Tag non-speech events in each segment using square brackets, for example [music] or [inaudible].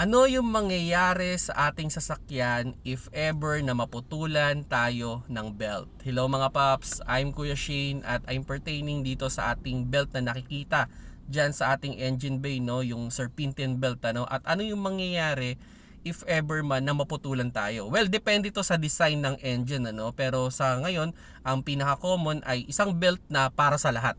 Ano yung mangyayari sa ating sasakyan if ever na maputulan tayo ng belt? Hello mga paps, I'm Kuya Shane at I'm pertaining dito sa ating belt na nakikita dyan sa ating engine bay, no? yung serpentine belt. Ano? At ano yung mangyayari if ever man na maputulan tayo? Well, depende to sa design ng engine. Ano? Pero sa ngayon, ang pinaka-common ay isang belt na para sa lahat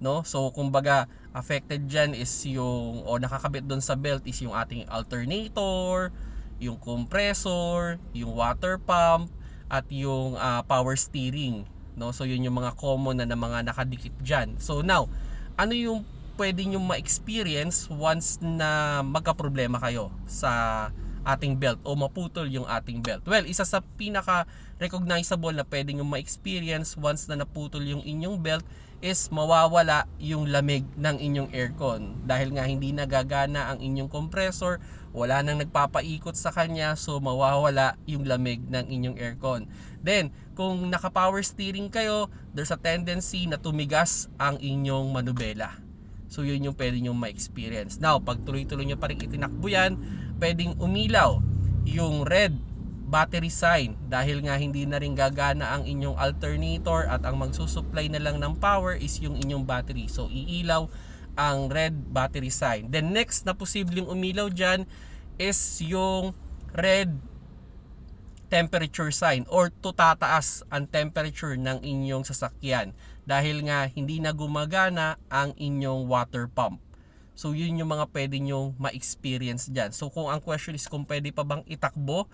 no? So kumbaga affected diyan is yung o nakakabit doon sa belt is yung ating alternator, yung compressor, yung water pump at yung uh, power steering, no? So yun yung mga common na, na mga nakadikit diyan. So now, ano yung pwede nyo ma-experience once na magka-problema kayo sa ating belt o maputol yung ating belt. Well, isa sa pinaka recognizable na pwede nyo ma-experience once na naputol yung inyong belt is mawawala yung lamig ng inyong aircon. Dahil nga hindi nagagana ang inyong compressor, wala nang nagpapaikot sa kanya, so mawawala yung lamig ng inyong aircon. Then, kung naka-power steering kayo, there's a tendency na tumigas ang inyong manubela. So yun yung pwede nyo ma-experience. Now, pag tuloy-tuloy nyo pa rin itinakbo yan, pwedeng umilaw yung red battery sign dahil nga hindi na rin gagana ang inyong alternator at ang magsusupply na lang ng power is yung inyong battery. So iilaw ang red battery sign. Then next na posibleng umilaw dyan is yung red temperature sign or tutataas ang temperature ng inyong sasakyan dahil nga hindi na gumagana ang inyong water pump. So yun yung mga pwede nyong ma-experience dyan. So kung ang question is kung pwede pa bang itakbo,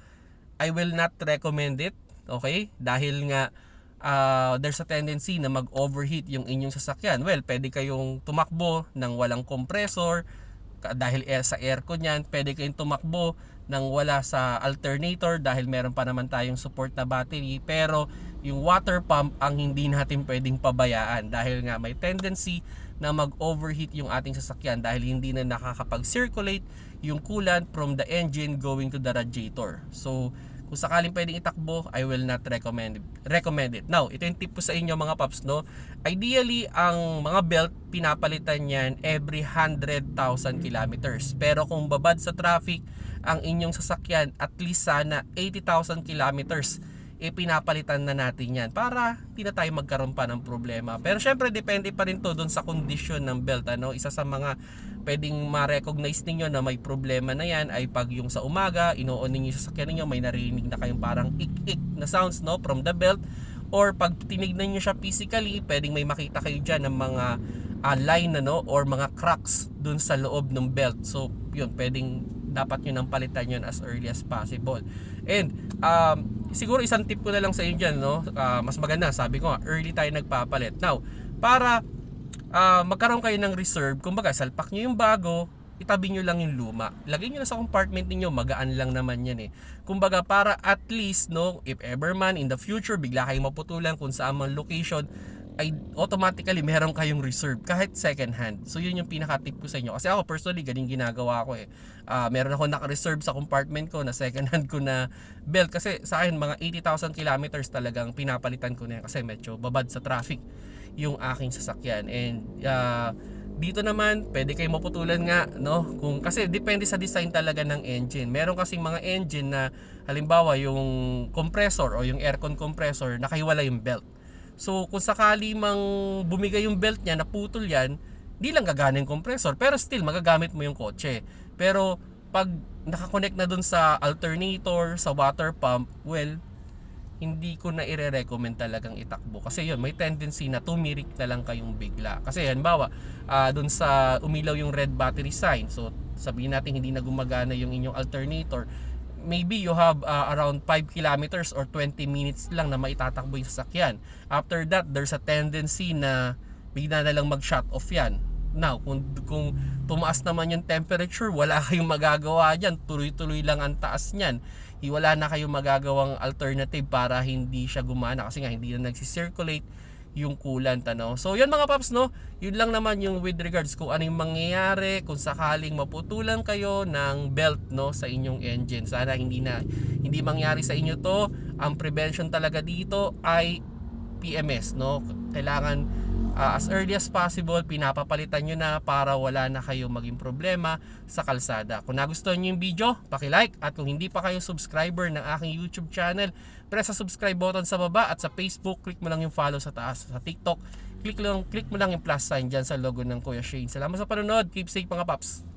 I will not recommend it. Okay? Dahil nga uh, there's a tendency na mag-overheat yung inyong sasakyan. Well, pwede kayong tumakbo ng walang compressor dahil sa aircon yan. Pwede kayong tumakbo ng wala sa alternator dahil meron pa naman tayong support na battery pero yung water pump ang hindi natin pwedeng pabayaan dahil nga may tendency na mag-overheat yung ating sasakyan dahil hindi na nakakapag-circulate yung coolant from the engine going to the radiator. So, kung sakaling pwedeng itakbo, I will not recommend recommend it. Now, ito yung tip ko sa inyo mga paps, no? Ideally, ang mga belt, pinapalitan yan every 100,000 kilometers. Pero kung babad sa traffic, ang inyong sasakyan at least sana 80,000 kilometers e pinapalitan na natin yan para hindi na tayo magkaroon pa ng problema. Pero syempre depende pa rin to doon sa condition ng belt. Ano? Isa sa mga pwedeng ma-recognize ninyo na may problema na yan ay pag yung sa umaga, ino-on ninyo sa sasakyan ninyo, may narinig na kayong parang ik-ik na sounds no, from the belt. Or pag tinignan nyo siya physically, pwedeng may makita kayo dyan ng mga uh, line ano, or mga cracks dun sa loob ng belt. So yun, pwedeng dapat nyo nang palitan yun as early as possible. And um, siguro isang tip ko na lang sa inyo dyan, no? Uh, mas maganda, sabi ko early tayo nagpapalit. Now, para uh, magkaroon kayo ng reserve, kumbaga salpak nyo yung bago, itabi nyo lang yung luma. Lagay nyo na sa compartment niyo magaan lang naman yan eh. Kumbaga para at least no, if ever man in the future bigla kayong maputulan kung saan man location, ay automatically meron kayong reserve kahit second hand. So yun yung pinaka-tip ko sa inyo. Kasi ako personally galing ginagawa ko eh. Uh, meron ako naka-reserve sa compartment ko na second hand ko na belt kasi sa akin mga 80,000 kilometers talagang pinapalitan ko na yan kasi medyo babad sa traffic yung aking sasakyan. And uh, dito naman pwede kayo maputulan nga no kung kasi depende sa design talaga ng engine meron kasing mga engine na halimbawa yung compressor o yung aircon compressor nakahiwala yung belt So kung sakali mang bumigay yung belt niya, naputol yan, di lang gagana yung compressor. Pero still, magagamit mo yung kotse. Pero pag nakakonect na dun sa alternator, sa water pump, well, hindi ko na ire-recommend talagang itakbo. Kasi yun, may tendency na tumirik na lang kayong bigla. Kasi yan, bawa, uh, dun sa umilaw yung red battery sign. So, sabihin natin hindi na gumagana yung inyong alternator maybe you have uh, around 5 kilometers or 20 minutes lang na maitatakbo yung sasakyan. After that, there's a tendency na bigla na lang mag-shut off yan. Now, kung, kung tumaas naman yung temperature, wala [laughs] kayong magagawa dyan. Tuloy-tuloy lang ang taas niyan. Wala na kayong magagawang alternative para hindi siya gumana kasi nga hindi na nagsisirculate yung coolant ano. So yun mga paps no, yun lang naman yung with regards kung ano yung mangyayari kung sakaling maputulan kayo ng belt no sa inyong engine. Sana hindi na hindi mangyari sa inyo to. Ang prevention talaga dito ay PMS no. Kailangan ah, as early as possible, pinapapalitan nyo na para wala na kayo maging problema sa kalsada. Kung nagustuhan nyo yung video, like at kung hindi pa kayo subscriber ng aking YouTube channel, press sa subscribe button sa baba at sa Facebook, click mo lang yung follow sa taas. Sa TikTok, click, lang, click mo lang yung plus sign dyan sa logo ng Kuya Shane. Salamat sa panonood. Keep safe mga paps.